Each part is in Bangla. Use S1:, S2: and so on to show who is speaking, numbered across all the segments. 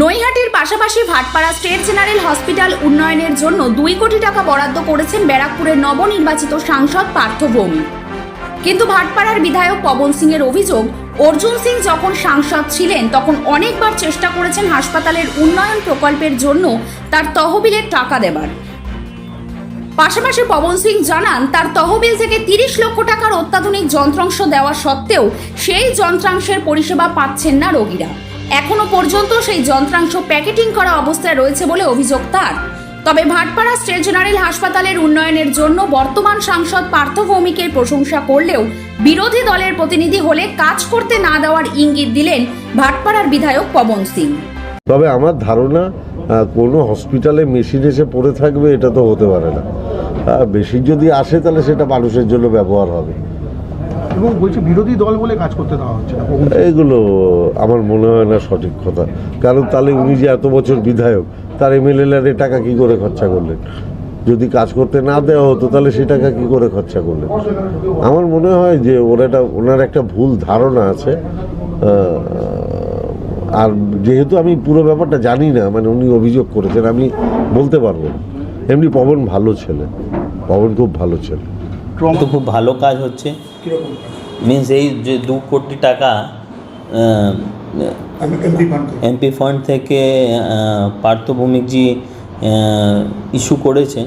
S1: নৈহাটির পাশাপাশি ভাটপাড়া স্টেট জেনারেল হসপিটাল উন্নয়নের জন্য দুই কোটি টাকা বরাদ্দ করেছেন ব্যারাকপুরের নবনির্বাচিত সাংসদ পার্থ ভৌমিক। কিন্তু ভাটপাড়ার বিধায়ক পবন সিং এর অভিযোগ, অর্জুন সিং যখন সাংসদ ছিলেন, তখন অনেকবার চেষ্টা করেছেন হাসপাতালের উন্নয়ন প্রকল্পের জন্য তার তহবিলের টাকা দেবার। পাশাপাশি পবন সিং জানান, তার তহবিল থেকে তিরিশ লক্ষ টাকার অত্যাধুনিক যন্ত্রাংশ দেওয়া সত্ত্বেও সেই যন্ত্রাংশের পরিষেবা পাচ্ছেন না রোগীরা। এখনও পর্যন্ত সেই যন্ত্রাংশ প্যাকেটিং করা অবস্থায় রয়েছে বলে অভিযোগ তার। তবে ভাটপাড়া স্টেট জেনারেল হাসপাতালের উন্নয়নের জন্য বর্তমান সাংসদ পার্থ ভৌমিকের প্রশংসা করলেও বিরোধী দলের প্রতিনিধি হলে কাজ করতে না দেওয়ার ইঙ্গিত দিলেন ভাটপাড়ার বিধায়ক পবন সিং।
S2: তবে আমার ধারণা কোনো হসপিটালে মেশিন এসে পড়ে থাকবে এটা তো হতে পারে না। মেশিন যদি আসে তাহলে সেটা মানুষের জন্য ব্যবহার হবে।
S3: এবং বলছে বিরোধী দল বলে কাজ করতে দেওয়া হচ্ছে না।
S2: এগুলো আমার মনে হয় না সঠিক কথা। কারণ তাহলে উনি যে এত বছর বিধায়ক, তার এমএলএ টাকা কি করে খরচা করলেন? যদি কাজ করতে না দেওয়া হতো, তাহলে সে টাকা কী করে খরচা করলেন? আমার মনে হয় যে ওর একটা, ওনার একটা ভুল ধারণা আছে। আর যেহেতু আমি পুরো ব্যাপারটা জানি না মানে উনি অভিযোগ করেছেন, আমি বলতে পারব এমনি পবন ভালো ছেলে। পবন খুব ভালো ছেলে।
S4: তো খুব ভালো কাজ হচ্ছে। মিন্স এই যে দু কোটি টাকা এমপি ফান্ড থেকে। আহ, পার্থ ভৌমিকজি ইস্যু করেছেন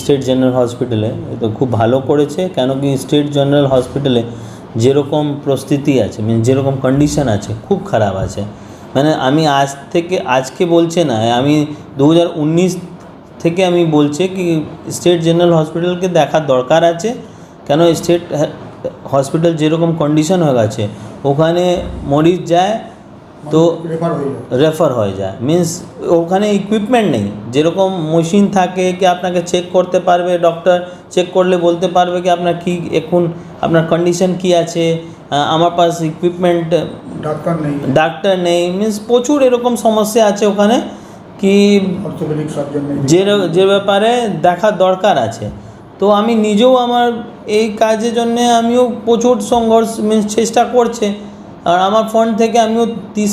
S4: স্টেট জেনারেল হসপিটালে তো খুব ভালো করেছে কেন কি স্টেট জেনারেল হসপিটালে যেরকম প্রস্তুতি আছে মিন যেরকম কন্ডিশন আছে খুব খারাপ আছে। মানে আমি আজ থেকে আজকে বলছে না আমি দু হাজার উনিশ থেকে আমি বলছি কি স্টেট জেনারেল হসপিটালকে দেখার দরকার আছে। কেন স্টেট হসপিটাল যেরকম কন্ডিশন হয়ে গেছে ওখানে মরিচ যায় তো রেফার হয়ে যায়। মিন্স ওখানে ইকুইপমেন্ট নেই। যেরকম মেশিন থাকে কি আপনাকে চেক করতে পারবে ডক্টর চেক করলে বলতে পারবে কি আপনার কি এখন আপনার কন্ডিশন কি আছে আমার পাশ ইকুইপমেন্ট
S3: ডাক্তার নেই।
S4: ডাক্তার নেই। মিন্স প্রচুর এরকম সমস্যা আছে ওখানে। কি যে যে ব্যাপারে দেখার দরকার আছে। তো আমি নিজেও আমার এই কাজের জন্য আমিও প্রচুর সংঘর্ষ মিন্স চেষ্টা করছে। আর আমার ফান্ড থেকে আমিও তিরিশ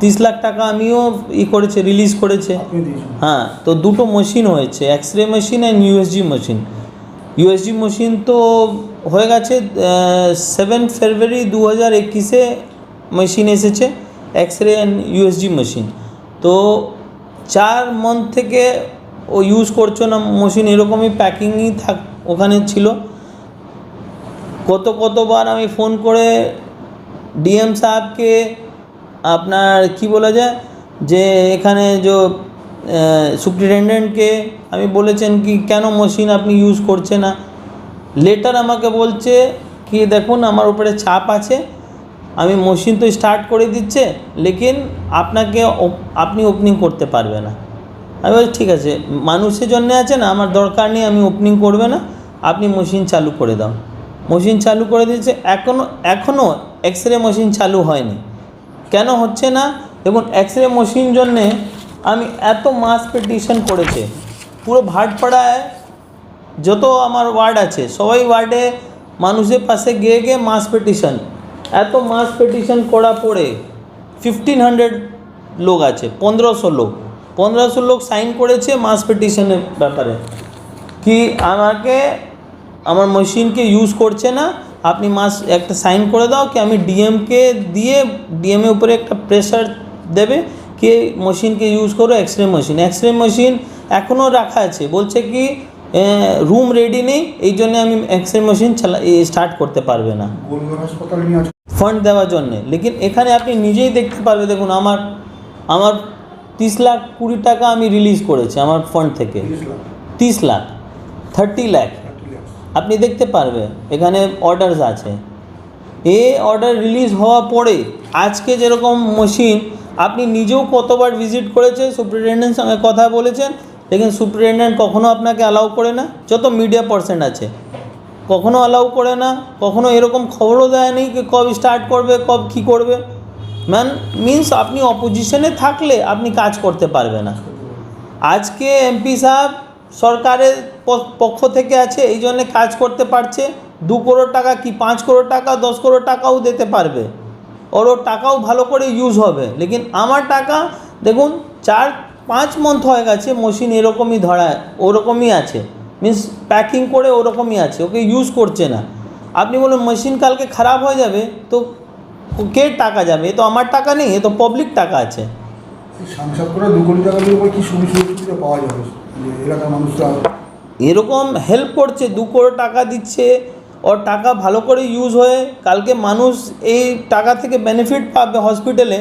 S4: তিরিশ লাখ টাকা আমিও ই করেছে রিলিজ করেছে। হ্যাঁ তো দুটো মেশিন হয়েছে X ray machine and USG machine USG machine তো হয়ে গেছে সেভেন ফেব্রুয়ারি দু হাজার একুশে মেশিন এসেছে X ray and USG machine তো চার মন্থ থেকে ও ইউজ করছ না মেশিন এরকমই প্যাকিংই থাক, ওখানে ছিল। কত কতবার আমি ফোন করে ডিএম সাহেবকে আপনার কি বলা যায় যে এখানে যে সুপ্রিটেন্ডেন্টকে আমি বলেছেন কি, কেন মেশিন আপনি ইউজ করছে না? লেটার আমাকে বলছে কি, দেখুন, আমার উপরে চাপ আছে। আমি মেশিন তো স্টার্ট করে দিচ্ছে, লেকিন আপনাকে আপনি ওপেনিং করতে পারবে না। আমি বলছি, ঠিক আছে মানুষের জন্য আছে না, আমার দরকার নেই, আমি ওপেনিং করবে না, আপনি মেশিন চালু করে দাও। মেশিন চালু করে দিয়েছে এখনও এখনও এক্স রে মেশিন চালু হয়নি। কেন হচ্ছে না? দেখুন এক্স রে মেশিন জন্যে আমি এত মাস পিটিশন করেছে, পুরো ভাটপাড়ায় যত আমার ওয়ার্ড আছে, সবাই ওয়ার্ডে মানুষের পাশে গিয়ে গিয়ে মাস পিটিশন এত মাস পিটিশন করা পরে ফিফটিন হান্ড্রেড লোক আছে, পনেরোশো লোক। পনেরোশো লোক সাইন করেছে মাস পিটিশনের ব্যাপারে। কি আমাকে, আমার মেশিনকে ইউজ করছে না? আপনি মাস একটা সাইন করে দাও কি আমি ডিএমকে দিয়ে ডিএমের উপরে একটা প্রেশার দেবে কি মেশিনকে ইউজ করো X ray machine X ray machine এখনও রাখা আছে। বলছে কি রুম রেডি নেই এই জন্য আমি এক্স রে মেশিন চালা স্টার্ট করতে পারবে না। ফান্ড দেওয়ার জন্যে। লেকিন এখানে আপনি নিজেই দেখতে পারবে দেখুন আমার আমার তিরিশ লাখ কুড়ি টাকা আমি রিলিজ করেছি আমার ফান্ড থেকে।
S3: তিরিশ লাখ।
S4: থার্টি লাখ আপনি দেখতে পারবে এখানে অর্ডারস আছে। এ অর্ডার রিলিজ হওয়ার পরে আজকে যেরকম মেশিন আপনি নিজেও কতবার ভিজিট করেছে সুপ্রিটেন্ডেন্ট সঙ্গে কথা বলেছেন লেকিন সুপ্রিটেন্ডেন্ট কখনো আপনাকে অ্যালাউ করে না যত মিডিয়া পার্সেন্ট আছে কখনো অ্যালাউ করে না কখনো এরকম খবরও দেয়নি কি কব স্টার্ট করবে কব কী করবে ম্যান মিন্স আপনি অপোজিশনে থাকলে আপনি কাজ করতে পারবে না আজকে এমপি সাহেব সরকারের পক্ষ থেকে আছে এই জন্যে কাজ করতে পারছে দু করোড় টাকা কি পাঁচ করোড় টাকা দশ করোড় টাকাও দিতে পারবে ওর টাকাও ভালো করে ইউজ হবে। লেকিন আমার টাকা, দেখুন, চার পাঁচ মন্থ হয়ে গেছে মেশিন এরকমই ধরা ওরকমই আছে। মিন্স প্যাকিং করে ওরকমই আছে ওকে ইউজ করছে না। আপনি বলুন মেশিন কালকে খারাপ হয়ে যাবে তো কে টাকা যাবে? এ তো আমার টাকা নেই এ তো পাবলিক টাকা আছে। এরকম হেল্প করছে দু কোটি টাকা দিচ্ছে ওর টাকা ভালো করে ইউজ হয়ে কালকে মানুষ এই টাকা থেকে বেনিফিট পাবে হসপিটালে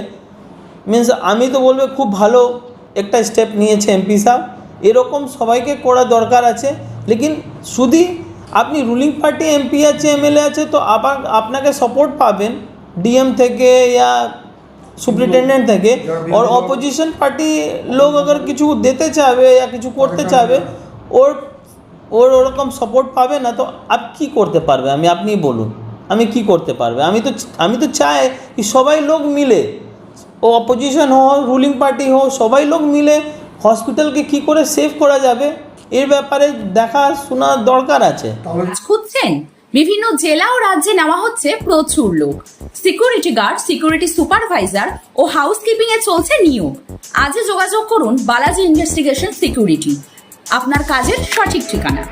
S4: মিন্স আমি তো বলব খুব ভালো একটা স্টেপ নিয়েছে এমপি সাহেব এরকম সবাইকে করা দরকার আছে লেকিন শুধু আপনি রুলিং পার্টি এমপি আছে এমএলএ আছে তো আবার আপনাকে সাপোর্ট পাবেন ডিএম থেকে या সুপ্রিটেন্ডেন্ট থেকে और অপোজিশন পার্টি লোক अगर কিছু দিতে চাবে या কিছু করতে চাবে ওর ওর ওরকম সাপোর্ট পাবে না তো আপ কি করতে পারবে আমি আপনি বলুন আমি কি করতে পারবে আমি তো আমি তো চাই কি সবাই লোক মিলে ও অপোজিশন হো রুলিং পার্টি হো সবাই লোক মিলে হসপিটালকে কি করে সেভ করা যাবে? এর ব্যাপারে দেখা শোনা দরকার আছে।
S1: খুঁজছেন? বিভিন্ন জেলা ও রাজ্যে নেওয়া হচ্ছে প্রচুর লোক। সিকিউরিটি গার্ড সিকিউরিটি সুপারভাইজার ও হাউসকিপিং এ চলছে নিয়োগ। আজই যোগাযোগ করুন বালাজি ইনভেস্টিগেশন সিকিউরিটি আপনার কাজের সঠিক ঠিকানা।